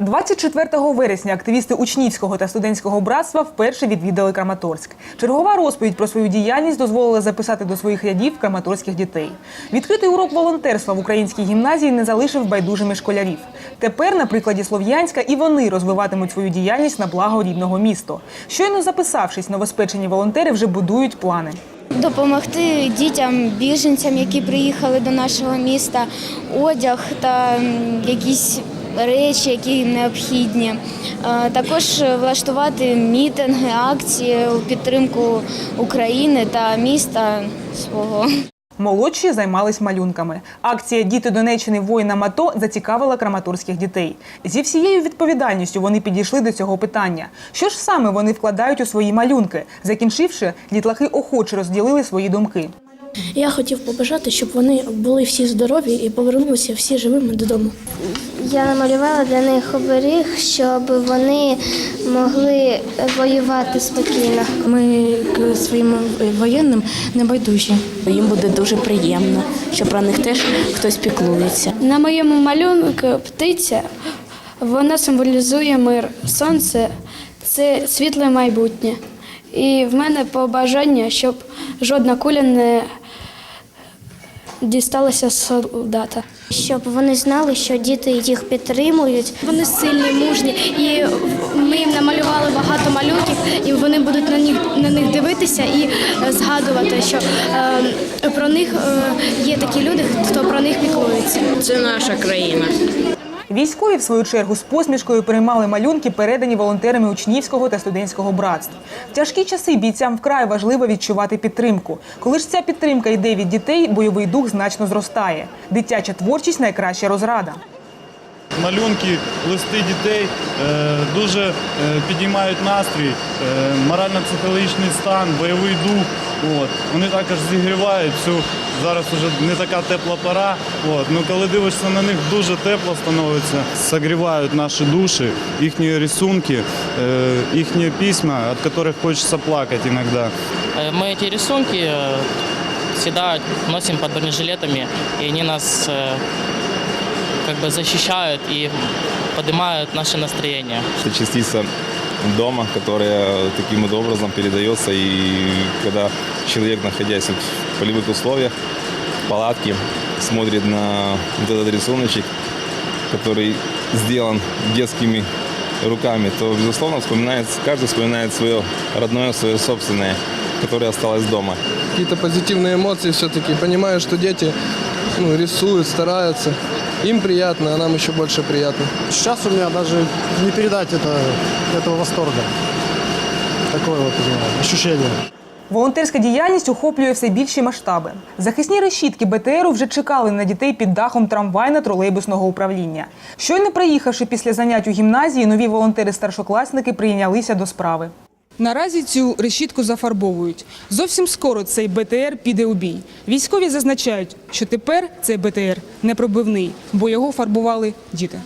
24 вересня активісти учнівського та студентського братства вперше відвідали Краматорськ. Чергова розповідь про свою діяльність дозволила записати до своїх рядів краматорських дітей. Відкритий урок волонтерства в українській гімназії не залишив байдужими школярів. Тепер, на прикладі Слов'янська, і вони розвиватимуть свою діяльність на благо рідного міста. Щойно записавшись, новоспечені волонтери вже будують плани. Допомогти дітям, біженцям, які приїхали до нашого міста, одяг та якісь речі, які необхідні. Е, Також влаштувати мітинги, акції у підтримку України та міста свого. Молодші займались малюнками. Акція Діти Донеччини воїнам АТО зацікавила краматорських дітей. Зі всією відповідальністю вони підійшли до цього питання. Що ж саме вони вкладають у свої малюнки? Закінчивши, дітлахи охоче розділили свої думки. Я хотів побажати, щоб вони були всі здорові і повернулися всі живими додому. Я намалювала для них оберіг, щоб вони могли воювати спокійно. Ми к своїм воєнним не байдужі. Їм буде дуже приємно, що про них теж хтось піклується. На моєму малюнку птиця вона символізує мир. Сонце це світле майбутнє. І в мене побажання, щоб жодна куля не дісталася солдата. Щоб вони знали, що діти їх підтримують. Вони сильні, мужні, і ми їм намалювали багато малюнків, і вони будуть на них на них дивитися і згадувати, що е, про них е, є такі люди, хто про них піклується. Це наша країна. Військові, в свою чергу, з посмішкою приймали малюнки, передані волонтерами учнівського та студентського братства. В тяжкі часи бійцям вкрай важливо відчувати підтримку. Коли ж ця підтримка йде від дітей, бойовий дух значно зростає. Дитяча творчість найкраща розрада. Малюнки, листи дітей е, дуже е, підіймають настрій, е, морально-психологічний стан, бойовий дух. От. Вони також зігрівають цю зараз вже не така тепла пора. От. Ну, коли дивишся на них, дуже тепло становиться. Согрівають наші душі, їхні рисунки, е, їхні письма, від яких хочеться плакати іноді. Э, Мы эти рисунки э, всегда носим под бронежилетами, и они нас э, как бы защищают и поднимают наше настроение. Это частица дома, которая таким вот образом передается. И когда человек, находясь вот в полевых условиях, в палатке, смотрит на вот этот рисуночек, который сделан детскими руками, то, безусловно, вспоминает, каждый вспоминает свое родное, свое собственное, которое осталось дома. какие-то позитивные эмоции все-таки. Понимаю, что дети ну, рисуют, стараются. Им приятно, а нам еще больше приятно. Сейчас у меня даже не передать это, этого восторга. Такое вот у меня ощущение. Волонтерська діяльність охоплює все більші масштаби. Захисні решітки БТРу вже чекали на дітей під дахом трамвайно-тролейбусного управління. Щойно приїхавши після занять у гімназії, нові волонтери-старшокласники прийнялися до справи. Наразі цю решітку зафарбовують. Зовсім скоро цей БТР піде у бій. Військові зазначають, що тепер цей БТР непробивний, бо його фарбували діти.